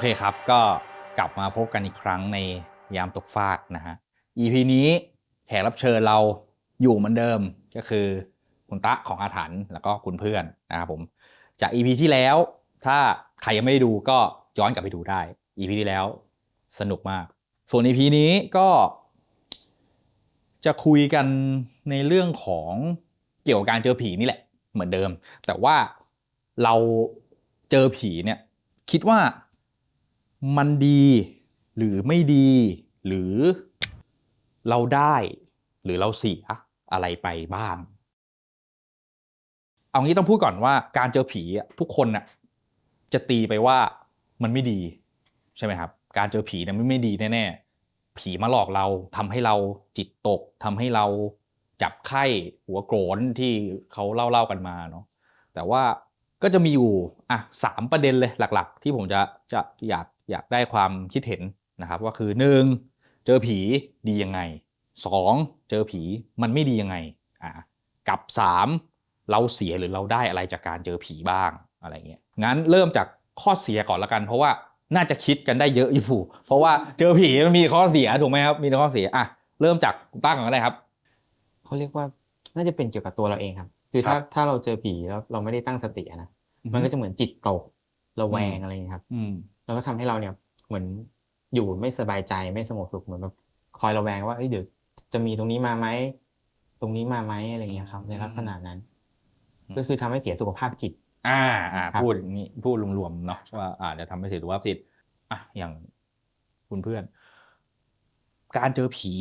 เคครับก็กลับมาพบกันอีกครั้งในยามตกฟากนะฮะ EP นี้แขกรับเชิญเราอยู่เหมือนเดิมก็คือคุณตะของอาถรรพ์แล้วก็คุณเพื่อนนะครับผม จาก EP ที่แล้วถ้าใครยังไม่ได้ดูก็ย้อนกลับไปดูได้ EP ที่แล้วสนุกมาก ส่วน EP นี้ก็จะคุยกันในเรื่องของเกี่ยวกับการเจอผีนี่แหละ เหมือนเดิม แต่ว่าเราเจอผีเนี่ยคิดว่า มันดีหรือไม่ดี หรือเราได้หรือเราเสียอะไรไปบ้าง เอางี้ต้องพูดก่อนว่าการเจอผีทุกคนน่ะจะตีไปว่ามันไม่ดีใช่ไหมครับ การเจอผีเนี่ยไม่ไม่ดีแน่ๆ ผีมาหลอกเราทำให้เราจิตตกทำให้เราจับไข้หัวโกรนที่เขาเล่าเล่าๆกันมาเนาะแต่ว่าก็จะมีอยู่อะสามประเด็นเลยหลัก ๆ ที่ผมจะจะอยาก อยากได้ความคิดเห็นนะครับว่าคือหนึ่งเจอผีดียังไงสองเจอผีมันไม่ดียังไงอะกับสามเราเสียหรือเราได้อะไรจากการเจอผีบ้างอะไรเงี้ยงั้นเริ่มจากข้อเสียก่อนละกัน เพราะว่าน่าจะคิดกันได้เยอะอยู่เพราะว่าเจอผีมันมีข้อเสียถูกไหมครับมีข้อเสียอะเริ่มจากคุณตั้งก่อนก็ได้ครับเขาเรียกว่าน่าจะเป็นเกี่ยวกับตัวเราเองครับ คือครัถ้าบถ้าเราเจอผีแล้วเราไม่ได้ตั้งสติอะนะมันก็จะเหมือนจิตตกระแวงอืมอะไรอย่างเงี้ยครับอืม แล้วก็ทำให้เราเนี่ยเหมือนอยู่ไม่สบายใจไม่สงบสุขเหมือนแบบคอยระแวงว่าเอ้ยเดี๋ยวจะมีตรงนี้มาไหมตรงนี้มาไหมอะไรอย่างเงี้ยครับ ในลักษณะนั้นอืมก็คือทำให้เสียสุขภาพจิต อ่า อ่าครับพูดอย่างนี้พูดรวมๆเนาะว่าอาจจะทำให้เสียสุขภาพจิตอะอย่างคุณเพื่อน การเจอผี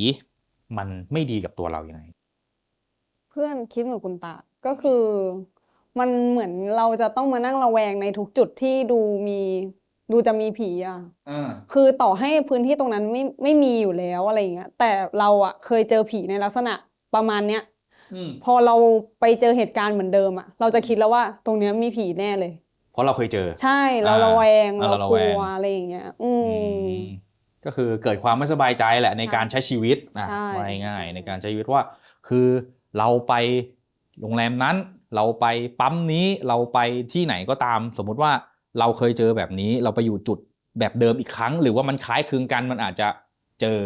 มันไม่ดีกับตัวเรายังไง เพื่อนคิดเหมือนคุณตาก็คือ มันเหมือนเราจะต้องมานั่งระแวงในทุกจุดที่ดูมี ดูจะมีผีอะ อ่าคือต่อให้พื้นที่ตรงนั้นไม่ไม่มีอยู่แล้วอะไรอย่างเงี้ย แต่เราอะเคยเจอผีในลักษณะประมาณเนี้ย อืมพอเราไปเจอเหตุการณ์เหมือนเดิมอะ เราจะคิดแล้วว่าตรงเนี้ยมีผีแน่เลย เพราะเราเคยเจอ ใช่เราอ่าระแวงอ่าเราเราระกแวลังวอะไรอย่างเงี้ย อือืมมก็คือเกิดความไม่สบายใจแหละในการใช้ชีวิตอะใช่ว่าง่ายใช่ ๆในการใช้ชีวิตว่า คือเราไปโรงแรมนั้น เราไปปั๊มนี้เราไปที่ไหนก็ตาม สมมุติว่า เราเคยเจอแบบนี้ เราไปอยู่จุดแบบเดิมอีกครั้ง หรือว่ามันคล้ายคลึงกันมันอาจจะเจอ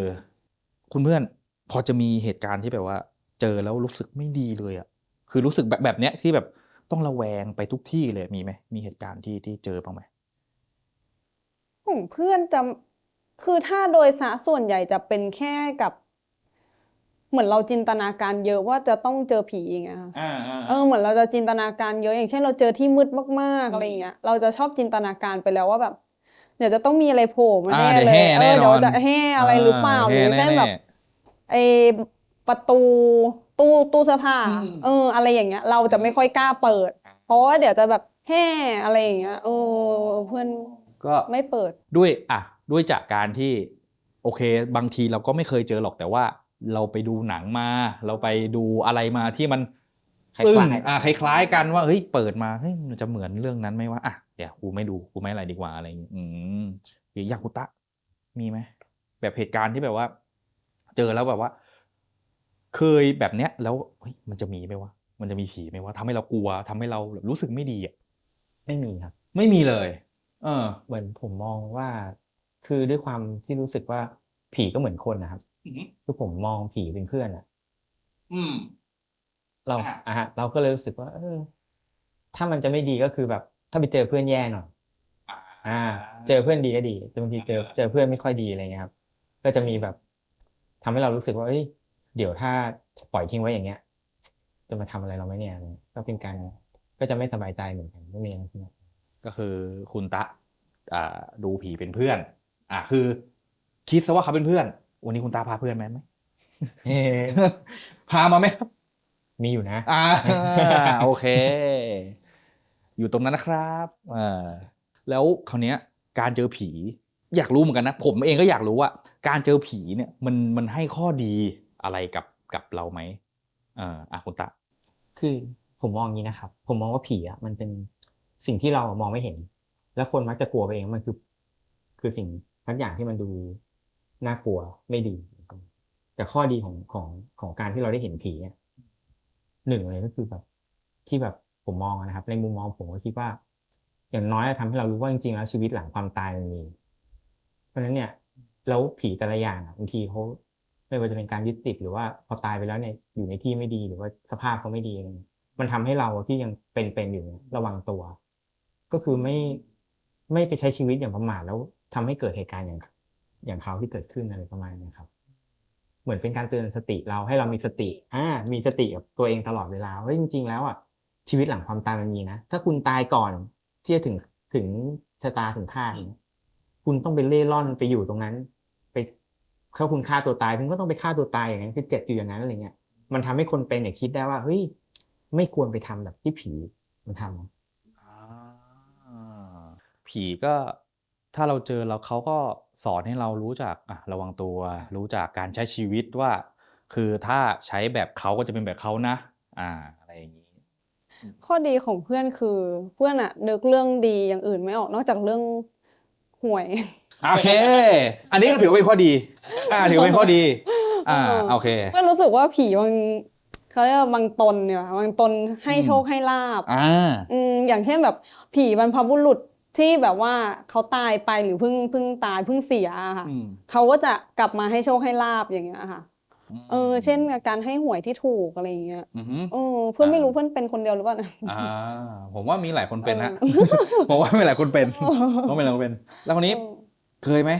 คุณเพื่อนพอจะมีเหตุการณ์ที่แบบว่า เจอแล้วรู้สึกไม่ดีเลยอะคือรู้สึกแบบแบบเนี้ยที่แบบต้องระแวงไปทุกที่เลยมีไหมมีเหตุการณ์ที่ที่เจอบ้างไหมของเพื่อนจะคือถ้าโดยสะส่วนใหญ่จะเป็นแค่กับ เหมือนเราจินตนาการเยอะว่าจะต้องเจอผีอย่างเงี้ยค่ะอ่าอ่าเออเหมือนเราจะจินตนาการเยอะอย่างเช่นเราเจอที่มืดมากๆอะไรอย่างเงี้ยเราจะชอบจินตนาการไปแล้วว่าแบบเดี๋ยวจะต้องมีอะไรโผล่มาอ่าแน่เดี๋ยวเลยแห่เอแน่อนเดี๋ยอวนจะแห่อะไรหรือเปล่าหรือแน่เช่นแบบแน่ไอประตูตู้ตู้เสื้อผ้าอืมเออ อะไรอย่างเงี้ย เราจะไม่ค่อยกล้าเปิด เพราะว่าเดี๋ยวจะแบบแห่อะไรอย่างเงี้ยเออเพื่อนก็ไม่เปิดด้วยอะด้วยจากการที่ โอเค บางทีเราก็ไม่เคยเจอหรอกแต่ว่า เราไปดูหนังมา เราไปดูอะไรมาที่มันคล้ายๆอึ้งอะคล้ายๆกันว่าเฮ้ยเปิดมาเฮ้ยมันจะเหมือนเรื่องนั้นไหมวะอะเดี๋ยวกูไม่ดูกูไม่อะไรดีกว่าอะไรอย่างงี้อืมหรืออยากกุตะมีไหมแบบเหตุการณ์ที่แบบว่า เจอแล้วแบบว่า เคยแบบเนี้ย แล้วเฮ้ยมันจะมีไหมวะมันจะมีผีไหมวะทำให้เรากลัวทำให้เราแบบรู้สึกไม่ดีอะไม่มีครับ ไม่มีเลย เออ เหมือนผมมองว่า คือด้วยความที่รู้สึกว่าผีก็เหมือนคนนะครับ คือผมมองผีเป็นเพื่อนอะอืม เราอะอะฮะเราก็เลยรู้สึกว่า เออ ถ้ามันจะไม่ดีก็คือแบบ ถ้าไปเจอเพื่อนแย่หน่อยอ่า เจอเพื่อนดีก็ดีแต่บางทีเจอเจอเพื่อนไม่ค่อยดีอะไรเงี้ยครับ ก็จะมีแบบทำให้เรารู้สึกว่าเอ้ยเดี๋ยวถ้าปล่อยทิ้งไว้อย่างเงี้ยจะมาทำอะไรเราไหมเนี่ยอะไรเงี้ยก็เป็นการก็จะไม่สบายใจเหมือนกันไม่มีอะไรที่ก็คือคุณตะ อ่า ดูผีเป็นเพื่อน อ่าคือ คิดซะว่าเขาเป็นเพื่อน วันนี้คุณตาพาเพื่อนไหมไหมเอ๊ะพามาไหมครับ มีอยู่นะอ่าโอเค อยู่ตรงนั้นนะครับอ่าแล้วคราวเนี้ย การเจอผี อยากรู้เหมือนกันนะ ผมเองก็อยากรู้ว่า การเจอผีเนี่ยมันมันให้ข้อดีอะไรกับกับเราไหมเอ่าอะคุณตะคือผมมองอย่างนี้นะครับ ผมมองว่าผีอะมันเป็นสิ่งที่เรามองไม่เห็น แล้วคนมักจะกลัวไปเองมันคือ คือสิ่งทั้งอย่างที่มันดู น่ากลัวไม่ดี แต่ข้อดีของของของการที่เราได้เห็นผีเนี่ยหนึ่งเลยก็คือแบบ ที่แบบผมมองนะครับ ในมุมมองผมก็คิดว่า อย่างน้อยทำให้เรารู้ว่าจริงๆแล้วชีวิตหลังความตายมันมีะฉะนั้นเนี่ยแล้วผีแต่ละอย่างอะบางทีเขาไม่ว่าจะเป็นการยึดติดหรือว่าพอตายไปแล้วเนี่ยอยู่ในที่ไม่ดีหรือว่าสภาพเขาไม่ดีอะไรมันทำให้เราที่ยังเป็นเป็นอยู่เนี่ยระวังตัว ก็คือไม่ไม่ไปใช้ชีวิตอย่างประมาทแล้วทำให้เกิดเหตุการณ์อย่าง อย่างเขาที่เกิดขึ้นอะไรประมาณนี้ครับ เหมือนเป็นการเตือนสติเราให้เรามีสติ อ่า มีสติกับตัวเองตลอดเวลาว่าจริง ๆ แล้วอะชีวิตหลังความตายมันมีนะ ถ้าคุณตายก่อนที่จะถึงถึงชะตาถึงคาดคุณต้องไปเล่ร่อนไปอยู่ตรงนั้น ไปถ้าคุณฆ่าตัวตายคุณก็ต้องไปฆ่าตัวตายอย่างนั้นคือเจ็บอยู่อย่างนั้นอะไรเงี้ย มันทำให้คนเป็นเนี่ยคิดได้ว่าเฮ้ยไม่ควรไปทำแบบที่ผีมันทำอ่าผีก็ถ้าเราเจอแล้วเขาก็ สอนให้เรารู้จักอะระวังตัว รู้จักการใช้ชีวิตว่า คือถ้าใช้แบบเขาก็จะเป็นแบบเขานะ อ่าอะไรอย่างนี้ ข้อดีของเพื่อนคือเพื่อนอะนึกเรื่องดีอย่างอื่นไม่ออกนอกจากเรื่องหวย โอเค อันนี้ก็ถือว่าเป็นข้อดี อ่าถือว่าเป็นข้อดี อ่าโอเค เพื่อนรู้สึกว่าผีบางเขาเรียกว่าบางตนเนี่ยบางตนให้อืมโชคให้ลาบอ่าอืมอย่างเช่นแบบผีบรรพบุรุษ ที่แบบว่าเขาตายไปหรือเพิ่งเพิ่งตายเพิ่งเสียอะค่ะอืมเขาก็จะกลับมาให้โชคให้ลาบอย่างเงี้ยค่ะ เออ เช่นการให้หวยที่ถูกอะไรอย่างเงี้ยอือหือ เออเพื่อนไม่อ่ารู้เพื่อนเป็นคนเดียวหรือเปล่านะ อ่า ผมว่ามีหลายคนเป็นฮะเออผมว่ามีหลายคนเป็นต้องเป็นหลายคนเป็น แล้วคนนี้เออเคยไหม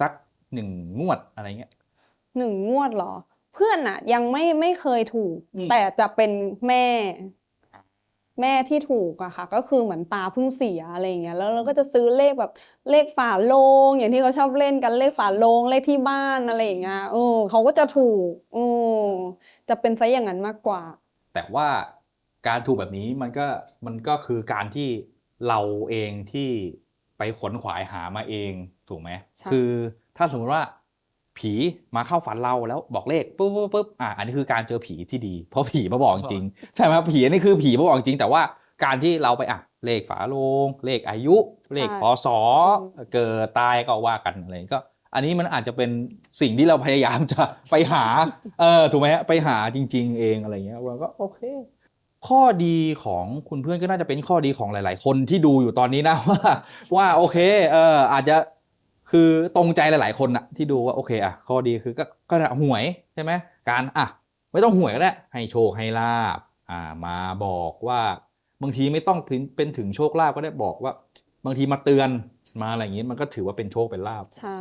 สักหนึ่งงวดอะไรเงี้ย หนึ่งงวดเหรอ เพื่อนอะยังไม่ไม่เคยถูก อืม แต่จะเป็นแม่ แม่ที่ถูกอะค่ะ ก็คือเหมือนตาเพิ่งเสียอะไรอย่างเงี้ยแล้วเราก็จะซื้อเลขแบบเลขฝาโลง อย่างที่เขาชอบเล่นกันเลขฝาโลงเลขที่บ้านอะไรอย่างเงี้ยเออเขาก็จะถูกเออจะเป็นซะอย่างนั้นมากกว่า แต่ว่าการถูกแบบนี้มันก็มันก็คือการที่เราเองที่ไปขวนขวายหามาเองถูกไหมใช่คือถ้าสมมติว่า ผีมาเข้าฝันเราแล้วบอกเลขปุ๊บปุ๊บปุ๊บอะอันนี้คือการเจอผีที่ดี เพราะผีมาบอกจริงใช่ไหมครับผีอันนี้คือผีมาบอกจริง แต่ว่าการที่เราไปอะเลขฝาโลง เลขอายุ เลขพศเกิดตายก็ว่ากันอะไรก็ อันนี้มันอาจจะเป็นสิ่งที่เราพยายามจะไปหาเออถูกไหมฮะไปหาจริง ๆ เองอะไรเงี้ยเราก็โอเค ข้อดีของคุณเพื่อนก็น่าจะเป็นข้อดีของหลาย ๆ คนที่ดูอยู่ตอนนี้นะว่าว่าโอเคเอออาจจะ คือตรงใจหลาย ๆ คนอะที่ดูว่าโอเคอะข้อดีคือก็ก็หวยใช่ไหมการอะไม่ต้องหวยก็ได้ให้โชคให้ลาบอ่ามาบอกว่าบางทีไม่ต้องเป็นเป็นถึงโชคลาภก็ได้บอกว่า บางทีมาเตือนมาอะไรอย่างนี้มันก็ถือว่าเป็นโชคเป็นลาบใช่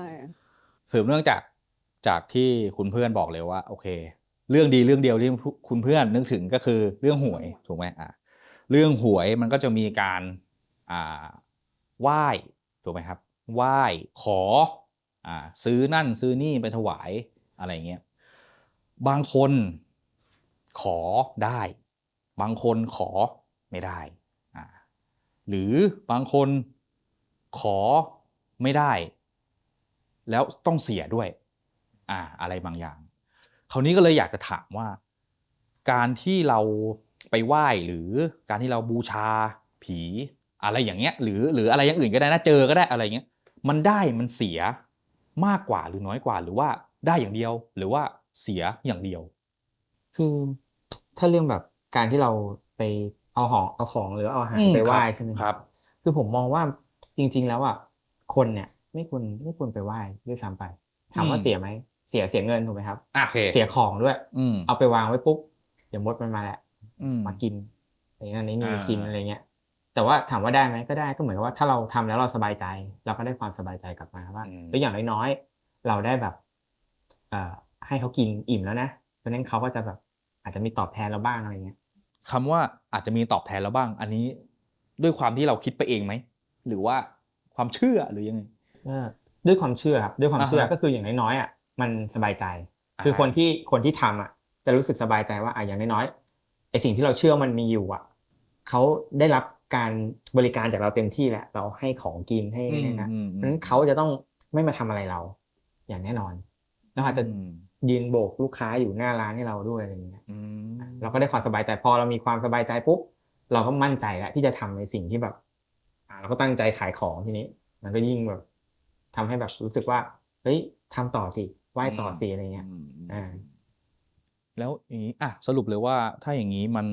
สืบเนื่องจากจากที่คุณเพื่อนบอกเลยว่า โอเค เรื่องดีเรื่องเดียวที่คุณเพื่อนนึกถึงก็คือเรื่องหวยถูกไหมอะเรื่องหวยมันก็จะมีการอ่าไหว้ถูกไหมครับ ไหว้ขออ่าซื้อนั่นซื้อนี่ไปถวายอะไรเงี้ยบางคนขอได้ บางคนขอไม่ได้ หรือบางคนขอไม่ได้ แล้วต้องเสียด้วยอ่าอะไรบางอย่าง คราวนี้ก็เลยอยากจะถามว่า การที่เราไปไหว้หรือการที่เราบูชาผีอะไรอย่างเงี้ยหรือหรืออะไรอย่างอื่นก็ได้นะเจอก็ได้อะไรเงี้ย มันได้มันเสียมากกว่าหรือน้อยกว่า หรือว่าได้อย่างเดียว หรือว่าเสียอย่างเดียว คือถ้าเรื่องแบบการที่เราไปเอาของเอาของหรือเอาอาหารอืมไปไหว้ครับใช่ไหมครับ คือผมมองว่าจริง ๆ แล้วอะคนเนี่ย ไม่ควรไม่ควรไปไหว้ด้วยซ้ำไปถามว่าอืมเสียไหมเสียเสียเงินถูกไหมครับอะโอเคเสียของด้วยอืมเอาไปวางไว้ปุ๊บเดี๋ยวมดมันมาแหละอืมมากินไอ้นั่นไอ้นี่อ่ากินอะไรเงี้ย แต่ว่าถามว่าได้ไหมก็ได้ก็เหมือนกับว่าถ้าเราทำแล้วเราสบายใจ เราก็ได้ความสบายใจกลับมาว่าเฮ้ยอย่างน้อยๆเราได้แบบเอ่อให้เขากินอิ่มแล้วนะเพราะฉะนั้นเขาก็จะแบบอาจจะมีตอบแทนเราบ้างอะไรเงี้ยคำว่าอาจจะมีตอบแทนแล้วบ้าง อันนี้ด้วยความที่เราคิดไปเองไหมหรือว่าความเชื่อหรือยังไงก็ด้วยความเชื่อครับด้วยความเชื่ออ่าฮะก็คืออย่างน้อยๆอะมันสบายใจ คือคนที่คนที่ทำอะ จะรู้สึกสบายใจว่าอะอย่างน้อยๆไอสิ่งที่เราเชื่อมันมีอยู่อะเขาได้รับ การบริการจากเราเต็มที่แหละเราให้ของกินให้อืมเนี่ยนะอืมเพราะฉะนั้นเขาจะต้องไม่มาทำอะไรเรา อย่างแน่นอนแล้วอาจจะอืมยืนโบกลูกค้าอยู่หน้าร้านให้เราด้วยอะไรอย่างเงี้ยอืมเราก็ได้ความสบายใจพอเรามีความสบายใจปุ๊บเราก็มั่นใจแล้วที่จะทำในสิ่งที่แบบอ่าเราก็ตั้งใจขายของทีนี้ มันก็ยิ่งแบบทำให้แบบรู้สึกว่าเฮ้ยทำต่อสิไหว้ต่อสิอะไรเงี้ยมอ่าแล้วอย่างนี้อะสรุปเลยว่าถ้าอย่างนี้มัน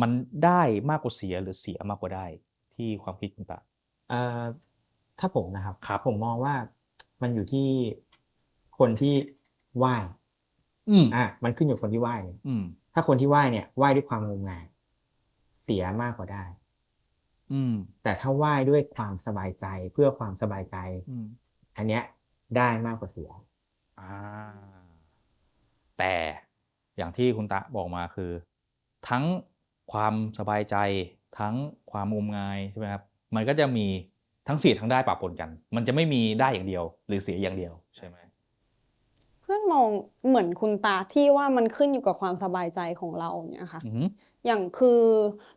มันได้มากกว่าเสียหรือเสียมากกว่าได้ที่ความคิดคุณตาเอ่อถ้าผมนะครับครับผมมองว่ามันอยู่ที่คนที่ไหว้อืมอะมันขึ้นอยู่คนที่ไหว้เลยอืมถ้าคนที่ไหว้เนี่ยไหว้ด้วยความงมงายเสียมากกว่าได้ อืม แต่ถ้าไหว้ด้วยความสบายใจเพื่อความสบายใจอืมอันเนี้ย ได้มากกว่าเสียอ่า แต่อย่างที่คุณตะบอกมาคือ ทั้ง ความสบายใจทั้งความงมงายใช่ไหมครับมันก็จะมีทั้งเสียทั้งได้ปะปนกัน มันจะไม่มีได้อย่างเดียว หรือเสียอย่างเดียวใช่ไหมเพื่อนมองเหมือนคุณตาที่ว่ามันขึ้นอยู่กับความสบายใจของเราเนี่ยค่ะอือหืออย่างคือ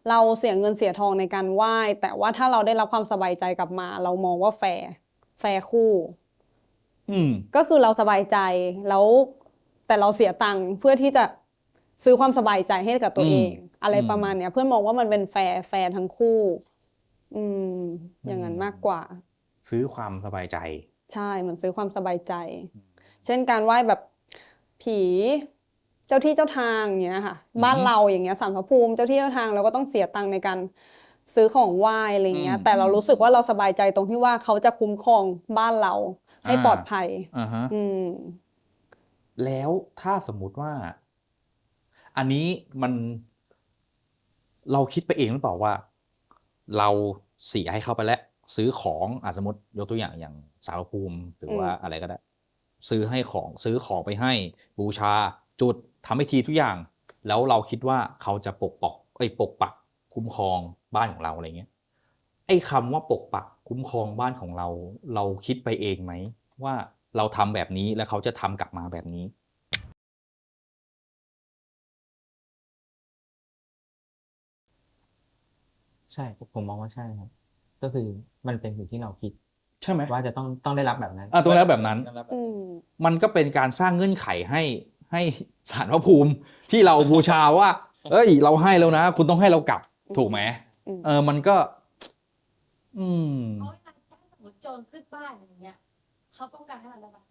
เราเสียเงินเสียทองในการไหว้ แต่ว่าถ้าเราได้รับความสบายใจกลับมา เรามองว่าแฟร์แฟร์คู่อืมก็คือเราสบายใจแล้วแต่เราเสียตังค์เพื่อที่จะซื้อความสบายใจให้กับตัวอืมเอง อะไรอืมประมาณเนี้ย เพื่อนมองว่ามันเป็นแฟร์แฟร์ทั้งคู่ อืม อย่างนั้นอืมมากกว่า ซื้อความสบายใจ ใช่มันซื้อความสบายใจ เช่นการไหว้แบบผีเจ้าที่เจ้าทางอย่างเงี้ยค่ะอืมบ้านเราอย่างเงี้ยสารพระภูมิเจ้าที่เจ้าทางเราก็ต้องเสียตังค์ในการซื้อของไหว้อะไรเงี้ยอืมแต่เรารู้สึกว่าเราสบายใจตรงที่ว่าเขาจะคุ้มครองบ้านเราให้อ่าปลอดภัยอ่าฮะอืมแล้วถ้าสมมุติว่า อันนี้มัน เราคิดไปเองหรือเปล่าว่า เราเสียให้เขาไปแล้ว ซื้อของอะสมมติยกตัวอย่างอย่างสารพระภูมิหรือว่าอืมอะไรก็ได้ ซื้อให้ของซื้อของไปให้บูชาจุดทำให้ทีทุกอย่าง แล้วเราคิดว่าเขาจะปกปอกเอ้ยปกปักคุ้มครองบ้านของเราอะไรเงี้ยไอ้คำว่าปกปักคุ้มครองบ้านของเรา เราคิดไปเองไหม ว่าเราทำแบบนี้แล้วเขาจะทำกลับมาแบบนี้ ใช่ผมมองว่าใช่ครับ ก็คือมันเป็นอยู่ที่เราคิด ใช่ไหมว่าจะต้องต้องได้รับแบบนั้นอะตรงแล้วแบบนั้นอืมมันก็เป็นการสร้างเงื่อนไขให้ให้สารพระภูมิที่เราบูชาว่า เอ้ย เราให้แล้วนะ คุณต้องให้เรากลับถูกไหมอืมเออมันก็ อืมเพราะเวลาถ้าสมมติโจรขึ้นบ้านอย่างเงี้ยเขาป้องกันให้เราได้ปะ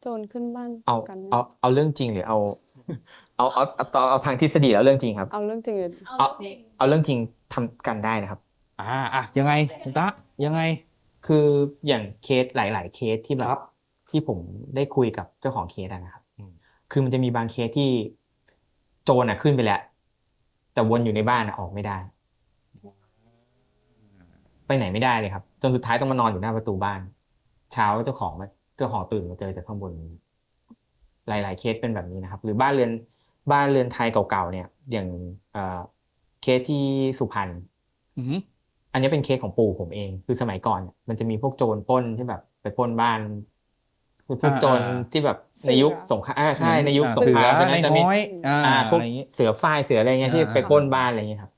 โจรขึ้นบ้านเอากันเอาเอาเรื่องจริงหรือเอา เอาเอาเอาเอาเอาทางทฤษฎีแล้วเรื่องจริงครับ เอาเรื่องจริงเลยเอาเอาเรื่องจริงเอาเรื่องจริงทำกันได้นะครับ อ่าอะยังไงคุณตะยังไง คืออย่างเคสหลาย ๆ เคสที่แบครับบ ที่ผมได้คุยกับเจ้าของเคสอะนะครับอืม คือมันจะมีบางเคสที่โจรอะขึ้นไปแล้ว แต่วนอยู่ในบ้านอะออกไม่ได้ ไปไหนไม่ได้เลยครับ จนสุดท้ายต้องมานอนอยู่หน้าประตูบ้าน เช้าเจ้าของมาเจ้าของตื่นมาเจอจากข้างบน หลาย ๆ เคสเป็นแบบนี้นะครับ หรือบ้านเรือนบ้านเรือนไทยเก่าๆเนี่ย อย่างเอ่อเคสที่สุพรรณอือหืออันนี้เป็นเคสของปู่ผมเอง คือสมัยก่อนเนี่ยมันจะมีพวกโจรปล้นที่แบบไปปล้นบ้านคือพวกโจรที่แบบในยุคสงครามอ่าใช่ในยุคอ่าสงครามเสือมันในจะมีห้อยอ่าอ่าพวกอะไรอย่างงี้เสือฝ้ายเสืออะไรเงี้ยที่อ่าไปปล้นบ้านอะไรเงี้ยครับ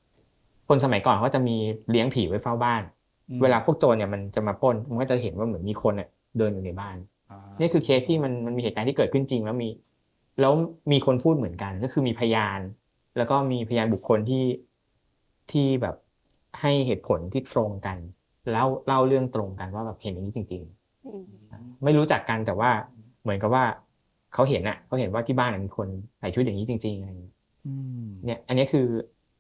คนสมัยก่อนเขาจะมีเลี้ยงผีไว้เฝ้าบ้านอืมเวลาพวกโจรเนี่ยมันจะมาปล้นมันก็จะเห็นว่าเหมือนมีคนเนี่ยเดินอยู่ในบ้านอ่า นี่คือเคสที่มันมันมีเหตุการณ์ที่เกิดขึ้นจริง แล้วมี แล้วมีคนพูดเหมือนกัน ก็คือมีพยาน แล้วก็มีพยานบุคคลที่ที่แบบให้เหตุผลที่ตรงกันแล้วเล่าเรื่องตรงกันว่าแบบเห็นอย่างนี้จริงอืมๆไม่รู้จักกันแต่ว่าเหมือนกับว่าเขาเห็นอะเขาเห็นว่าที่บ้านน่ะมีคนใส่ชุดอย่างนี้จริงๆอะไรอย่างเงี้ยอืมเนี่ย อันนี้คือ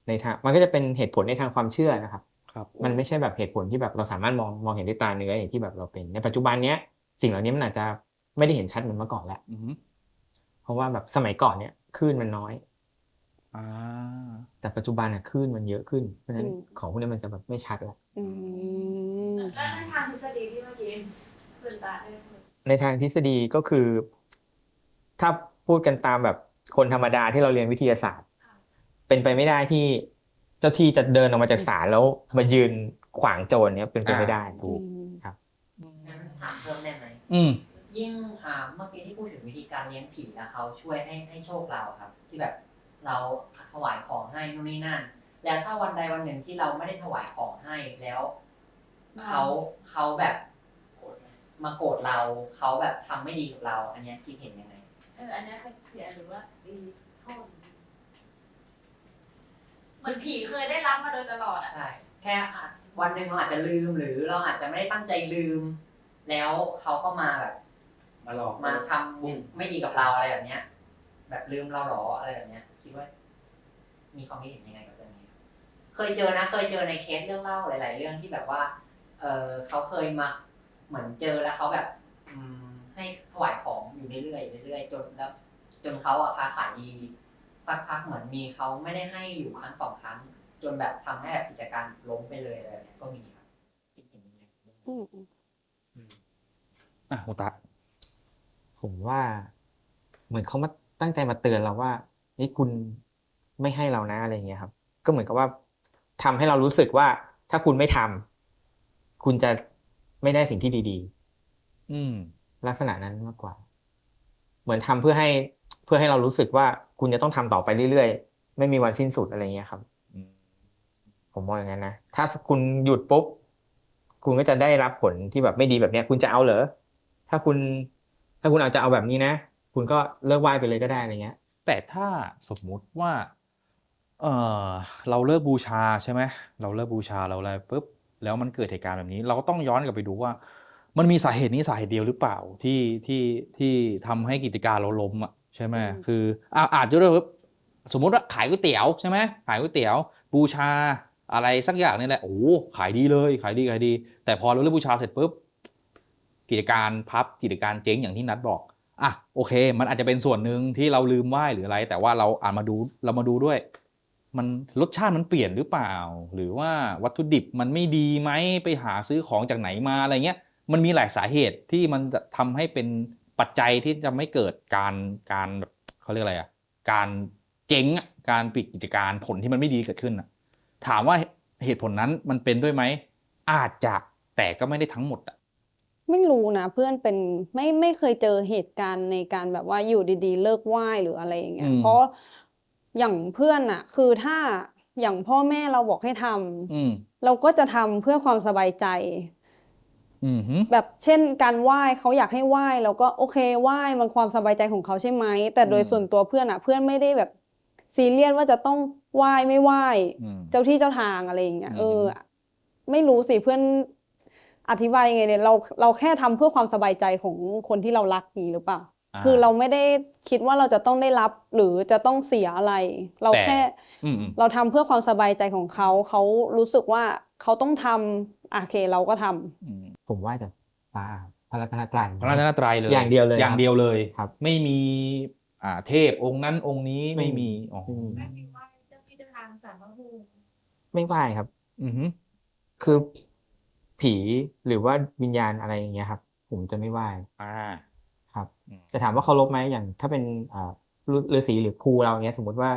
ในทางมันก็จะเป็นเหตุผลในทางความเชื่อนะครับครับ มันไม่ใช่แบบเหตุผลที่แบบเราสามารถมองมองเห็นด้วยตาเนื้ออย่างที่แบบเราเป็นในปัจจุบันเนี้ย สิ่งเหล่านี้มันอาจจะไม่ได้เห็นชัดเหมือนเมื่อก่อนแล้วอือหือเพราะว่าแบบสมัยก่อนเนี่ยคลื่นมันน้อยอ่าแต่ปัจจุบันน่ะคลื่นมันเยอะขึ้น เพราะฉะนั้นของพวกนี้มันจะแบบไม่ชัดแล้วอืมแล้วในทางทฤษฎีที่เมื่อกี้คุณตาได้พูดในทางทฤษฎีก็คือ ถ้าพูดกันตามแบบคนธรรมดาที่เราเรียนวิทยาศาสตร์ เป็นไปไม่ได้ที่เจ้าที่จะเดินออกมาจากศาลแล้วมายืนขวางโจรเนี่ยเป็นไปไม่ได้ถูกงั้นถามเพิ่มได้ไหม อืม ยิ่งอ่าเมื่อกี้ที่พูดถึงวิธีการเลี้ยงผีแล้วเขาช่วยให้ให้โชคเราครับ ที่แบบเราถวายของให้นู่นนี่นั่น แล้วถ้าวันใดวันหนึ่งที่เราไม่ได้ถวายของให้แล้ว เขาเขาแบบมาโกรธเราเขาแบบทำไม่ดีกับเรา อันเนี้ยคิดเห็นยังไง เอออันนี้เป็นเสียหรือว่าดีโทษเหมือนผีเคยได้รับมาโดยตลอดอะ ใช่ แค่อะวันหนึ่งเราอาจจะลืมหรือเราอาจจะไม่ได้ตั้งใจลืม แล้วเขาก็มาแบบ มาหลอกมาทำบุญไม่ดีกับเราอะไรแบบเนี้ย แบบลืมเราหรออะไรแบบเนี้ย คิดว่า มีความคิดเห็นยังไงกับเรื่องนี้ครับเคยเจอนะ เคยเจอในเคสเรื่องเล่าหลาย ๆ เรื่องที่แบบว่า เออเขาเคยมา เหมือนเจอแล้วเขาแบบ อืม ให้ถวายของอยู่เรื่อยๆเรื่อยๆจนแล้วจนเขาอะค้าขายดีสักพักเหมือนมีเขาไม่ได้ให้อยู่ครั้งสองครั้ง จนแบบทำให้แบบกิจการล้มไปเลยอะไรแบบเนี้ยก็มีครับอืม อะอุตะผมว่า เหมือนเขามาตั้งใจมาเตือนเราว่านี่คุณไม่ให้เรานะอะไรเงี้ยครับ ก็เหมือนกับว่าทำให้เรารู้สึกว่า ถ้าคุณไม่ทำคุณจะไม่ได้สิ่งที่ดีอืมๆลักษณะนั้นมากกว่า เหมือนทำเพื่อให้เพื่อให้เรารู้สึกว่าคุณจะต้องทำต่อไปเรื่อยๆ ไม่มีวันสิ้นสุดอะไรเงี้ยครับอืมผมมองอย่างนั้นนะ ถ้าคุณหยุดปุ๊บ คุณก็จะได้รับผลที่แบบไม่ดีแบบเนี้ย คุณจะเอาเหรอ ถ้าคุณ ถ้าคุณเอาจะเอาแบบนี้นะ คุณก็เลิกไหว้ไปเลยก็ได้อะไรเงี้ย แต่ถ้าสมมุติว่า เออเราเลิกบูชาใช่ไหมเราเลิกบูชาเราอะไรปุ๊บแล้วมันเกิดเหตุการณ์แบบนี้ เราก็ต้องย้อนกลับไปดูว่า มันมีสาเหตุนี้สาเหตุเดียวหรือเปล่าที่ที่ที่ทำให้กิจการเราล้มอะใช่ไหมคืออะอาจจะด้วยสมมติว่าขายก๋วยเตี๋ยวใช่ไหมขายก๋วยเตี๋ยว บูชาอะไรสักอย่างนี่แหละโอ้โหขายดีเลยขายดีขายดี แต่พอเราเลิกบูชาเสร็จปุ๊บ กิจการพับกิจการเจ๊งอย่างที่นัดบอกอะโอเค มันอาจจะเป็นส่วนหนึ่งที่เราลืมไหว้หรืออะไร แต่ว่าเราอ่านมาดูเรามาดูด้วย มันรสชาติมันเปลี่ยนหรือเปล่า หรือว่าวัตถุดิบมันไม่ดีไหมไปหาซื้อของจากไหนมาอะไรเงี้ยมันมีหลายสาเหตุที่มันจะทำให้เป็นปัจจัยที่จะไม่เกิดการการแบบเขาเรียกอะไรอะการเจ๊งการปิดกิจการผลที่มันไม่ดีเกิดขึ้นถามว่าเหตุผลนั้นมันเป็นด้วยไหมอาจจะแต่ก็ไม่ได้ทั้งหมดอะ ไม่รู้นะเพื่อนเป็นไม่ไม่เคยเจอเหตุการณ์ในการแบบว่าอยู่ดีๆ เลิกไหว้หรืออะไรอย่างเงี้ยอืม เพราะอย่างเพื่อนอะคือถ้าอย่างพ่อแม่เราบอกให้ทำอืมเราก็จะทำเพื่อความสบายใจ อืมฮึแบบเช่น การไหว้เขาอยากให้ไหว้เราก็โอเคไหว้มันความสบายใจของเขาใช่ไหมแต่โดยอืมส่วนตัวเพื่อนอะเพื่อนไม่ได้แบบซีเรียสว่าจะต้องไหว้ไม่ไหว้ อืม เจ้าที่เจ้าทางอะไรอย่างเงี้ยอืม เออ ไม่รู้สิเพื่อน อธิบายยังไงเนี่ยเราเราแค่ทำเพื่อความสบายใจของคนที่เรารักนี้หรือเปล่าาคือเราไม่ได้คิดว่าเราจะต้องได้รับหรือจะต้องเสียอะไร เราแต่แค่อืมอืมเราทำเพื่อความสบายใจของเขา เขารู้สึกว่าเขาต้องทำอะโอเคเราก็ทำอืมผมไหว้แต่ตาพระรัตนตรัยพระรัตนตรัยเลยอย่างเดียวเลยอย่างเดียวเลยครับ ไม่มีอ่าเทพองค์นั้นองค์นี้ไม่มีอ๋ออืมแม่ไม่ว่าเจ้าที่เจ้าทางสารพระภูมิไม่ไหว้ครับ อือฮึคือ ผีหรือว่าวิญญาณอะไรอย่างเงี้ยครับ ผมจะไม่ไหว้อ่าครับอืมจะถามว่าเคารพไหมอย่าง ถ้าเป็นอ่าฤฤาษีหรือครูเราอย่างเงี้ย สมมติว่า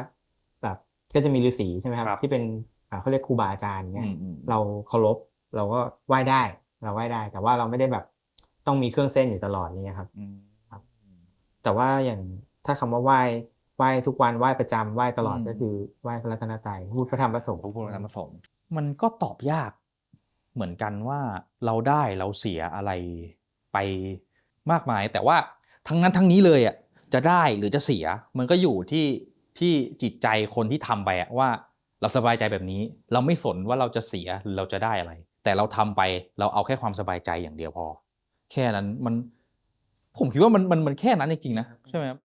แบบก็จะมีฤาษีใช่ไหมครับ ที่เป็นอ่าเขาเรียกครูบาอาจารย์เงี้อืยมอืมเราเคารพเราก็ไหว้ได้ เราไหว้ได้ แต่ว่าเราไม่ได้แบบต้องมีเครื่องเส้นอยู่ตลอดนี่ครับอืมแต่ว่าอย่างถ้าคำว่าไหว้ไหว้ทุกวันไหว้ประจำไหว้ตลอดอืมก็คือไหว้พระรัตนตรัยพูดพระธรรมพระสงฆ์พระพุทธธรรมสงฆ์มันก็ตอบยาก เหมือนกันว่าเราได้เราเสียอะไรไปมากมาย แต่ว่าทั้งนั้นทั้งนี้เลยอะจะได้หรือจะเสียมันก็อยู่ที่ที่จิตใจคนที่ทำไปอะว่าเราสบายใจแบบนี้ เราไม่สนว่าเราจะเสียหรือเราจะได้อะไร แต่เราทำไปเราเอาแค่ความสบายใจอย่างเดียวพอ แค่นั้นมันผมคิดว่ามันมันมันแค่นั้นจริงๆนะใช่ไหมครับ